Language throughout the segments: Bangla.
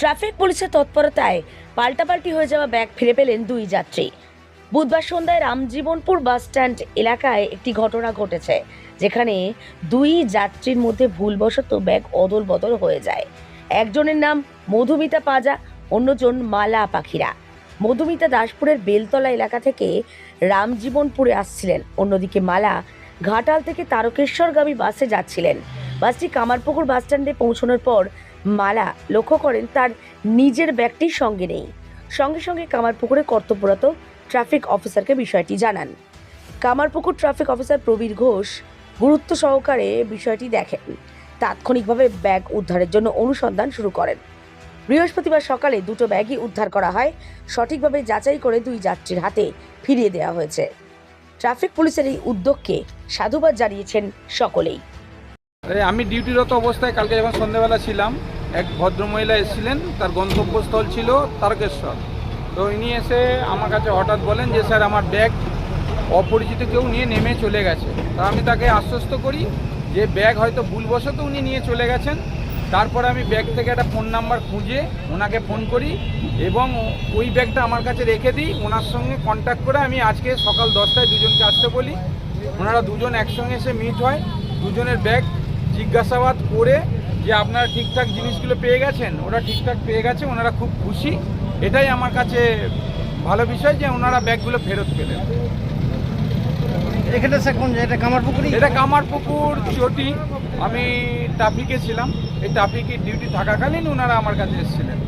ট্রাফিক পুলিশের তৎপরতায় পাল্টাপাল্টি হয়ে যাওয়া ব্যাগ ফিরে পেলেন দুই যাত্রী। বুধবার সন্ধ্যায় রামজীবনপুর বাস স্ট্যান্ড এলাকায় একটি ঘটনা ঘটেছে, যেখানে দুই যাত্রীর মধ্যে ভুলবশত ব্যাগ অদল বদল হয়ে যায়। একজনের নাম মধুমিতা পাজা, অন্যজন মালা পাখিরা। মধুমিতা দাসপুরের বেলতলা এলাকা থেকে রামজীবনপুরে আসছিলেন। অন্যদিকে মালা ঘাটাল থেকে তারকেশ্বরগামী বাসে যাচ্ছিলেন। বাসটি কামারপুকুর বাস স্ট্যান্ডে পৌঁছানোর পর মালা লক্ষ্য করেন তার নিজের ব্যাগটি সঙ্গে নেই। সঙ্গে সঙ্গে কামারপুকুরে কর্তব্যরত ট্রাফিক অফিসারকে বিষয়টি জানান। কামারপুকুর ট্রাফিক অফিসার প্রবীর ঘোষ গুরুত্ব সহকারে বিষয়টি দেখেন। তাৎক্ষণিকভাবে ব্যাগ উদ্ধারের জন্য অনুসন্ধান শুরু করেন। বৃহস্পতিবার সকালে দুটো ব্যাগই উদ্ধার করা হয়। সঠিকভাবে যাচাই করে দুই যাত্রীর হাতে ফিরিয়ে দেওয়া হয়েছে। ট্রাফিক পুলিশের এই উদ্যোগকে সাধুবাদ জানিয়েছেন সকলেই। আমি ডিউটিরত অবস্থায় কালকে যখন সন্ধ্যেবেলা ছিলাম, এক ভদ্রমহিলা এসেছিলেন, তার গন্তব্যস্থল ছিল তারকেশ্বর। তো ইনি এসে আমার কাছে হঠাৎ বলেন যে, স্যার, আমার ব্যাগ অপরিচিত কেউ নিয়ে নেমে চলে গেছে। তা আমি তাকে আশ্বস্ত করি যে, ব্যাগ হয়তো ভুলবশত উনি নিয়ে চলে গেছেন। তারপরে আমি ব্যাগ থেকে একটা ফোন নাম্বার খুঁজে ওনাকে ফোন করি এবং ওই ব্যাগটা আমার কাছে রেখে দিই। ওনার সঙ্গে কন্ট্যাক্ট করে আমি আজকে সকাল দশটায় দুজনকে আসতে বলি। ওনারা দুজন একসঙ্গে এসে মিট হয়। দুজনের ব্যাগ জিজ্ঞাসাবাদ করে যে আপনারা ঠিকঠাক জিনিসগুলো পেয়ে গেছেন? ওরা ঠিকঠাক পেয়ে গেছে ওনারা খুব খুশি। এটাই আমার কাছে ভালো বিষয় যে ওনারা ব্যাগগুলো ফেরত পেলেন। এখানে স্যার কোন এটা কামারপুকুরি এটা কামারপুকুর চটি। আমি ট্রাফিকে ছিলাম। এই ট্রাফিকে ডিউটি থাকাকালীন ওনারা আমার কাছে এসেছিলেন।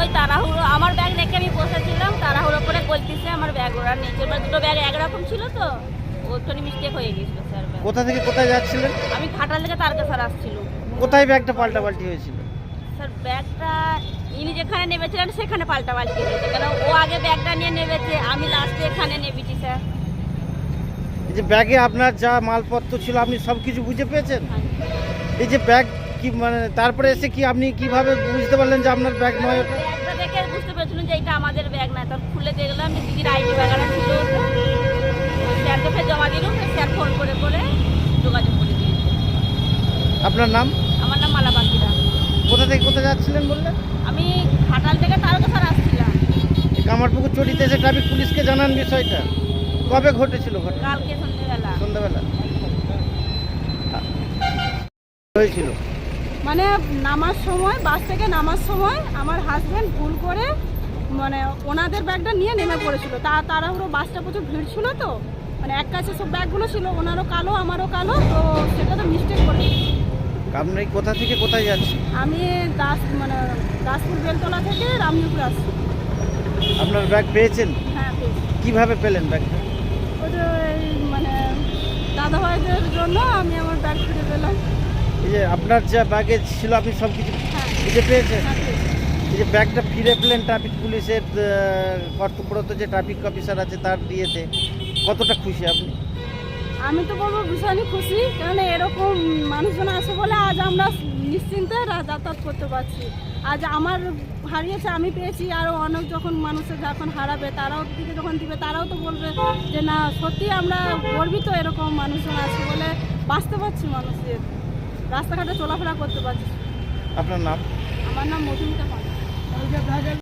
ওই তাড়াহুড়ো আমার ব্যাগ রেখে আমি বসেছিলাম তাড়াহুড়ো করে বলতেছে আমার ব্যাগ ওরা নিচে দুটো ব্যাগ একরকম ছিল তো। মিস্টেক হয়ে গেছিল স্যার কোথা থেকে কোথায় যাচ্ছিলেন? আমি ঘাটাল থেকে তারকেশ্বর আসছিল। কোথায় ব্যাগটা পাল্টাপাল্টি হয়েছিল? স্যার ব্যাগটা ইনি যেখানে নেমেছিলেন সেখানে পাল্টা পাল্টি হয়েছে কেন ও আগে ব্যাগটা নিয়ে নেমেছে আমি লাস্টে এখানে নেমেছি স্যার। এই যে ব্যাগে আপনার যা মালপত্র ছিল আপনি সব কিছু বুঝে পেয়েছেন? এই যে ব্যাগ কি মানে তারপরে এসে কি আপনি কীভাবে বুঝতে পারলেন যে আপনার ব্যাগ নয়? ওটা দেখে বুঝতে পেরেছিলাম যে এটা আমাদের ব্যাগ না তখন খুলে দেখলাম যে দিদির আইডি ওতে। ফের জমা দিলাম স্যার ফোন করে করে যোগাযোগ করে দিয়েছে আপনার নাম? আমার নাম মালা পাখিরা কোথা থেকে কোথায় যাচ্ছিলেন বললেন? আমি ঘাটাল থেকে তারকেশ্বর আসছিলাম। কামারপুকুর চটিতে এসে ট্রাফিক পুলিশকে জানান বিষয়টা। কবে ঘটেছিল ঘটনা? কালকে সন্ধ্যেবেলা সন্ধ্যাবেলা হয়েছিল? মানে নামার সময় বাস থেকে নামার সময় আমার হাজব্যান্ড ভুল করে মানে ওনাদের ব্যাগটা নিয়ে নেমে পড়েছিল। তা তারা তাড়াহুড়ো বাসটা প্রচুর ভিড় ছিল তো। মানে এক কাছে সব ব্যাগগুলো ছিল ওনারও কালো আমারও কালো তো সেটা তো মিস্টেক করে আপনি কোথা থেকে কোথায় যাচ্ছেন? আমি দাস মানে দাসপুর বেলতলা থেকে রামজুপুর আসছি। আপনার ব্যাগ পেয়েছেন? হ্যাঁ পেয়েছি। কীভাবে পেলেন ব্যাগটা? ওই মানে দাদাভাইদের জন্য আমি আমার ব্যাগ ফিরে পেলাম। এই যে আপনার যা ব্যাগে ছিল আপনি সব কিছু হ্যাঁ খুঁজে পেয়েছেন? হ্যাঁ এই যে ব্যাগটা ফিরে পেলেন ট্রাফিক পুলিশের কর্তব্যরত যে ট্রাফিক অফিসার আছে তার দিয়েতে কতটা খুশি আপনি? আমি তো বলব ভীষণই খুশি কারণ এরকম মানুষজন আছে বলে আজ আমরা নিশ্চিন্তে যাতায়াত করতে পারছি। আজ আমার হারিয়েছে আমি পেয়েছি আরও অনেক যখন মানুষের যখন হারাবে তারাও দিকে যখন দিবে তারাও তো বলবে যে না সত্যি আমরা গর্বিত এরকম মানুষজন আছে বলে বাঁচতে পারছি মানুষের রাস্তাঘাটে চলাফেরা করতে পারছি। আপনার নাম? আমার নাম Madhumita Panda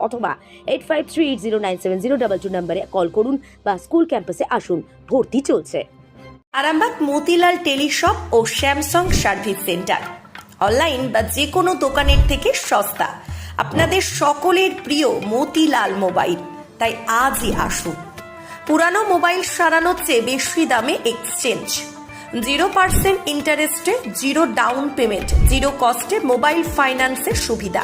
অথবা eight five three eight zero nine seven zero double two নাম্বারে কল করুন বা স্কুল ক্যাম্পাসে আসুন। ভর্তি চলছে। আরামবাগ, মতিলাল টেলিশপ ও স্যামসাং সার্ভিস সেন্টার। অনলাইন বা যে কোনো দোকানের থেকে সস্তা। আপনাদের সকলের প্রিয় মতিলাল মোবাইল। তাই আজই আসুন। পুরানো মোবাইল সারানোর চেয়ে বেশি দামে এক্সচেঞ্জ জিরো পার্সেন্ট ইন্টারেস্টে জিরো ডাউন পেমেন্ট জিরো কস্টে মোবাইল ফাইন্যান্সের সুবিধা।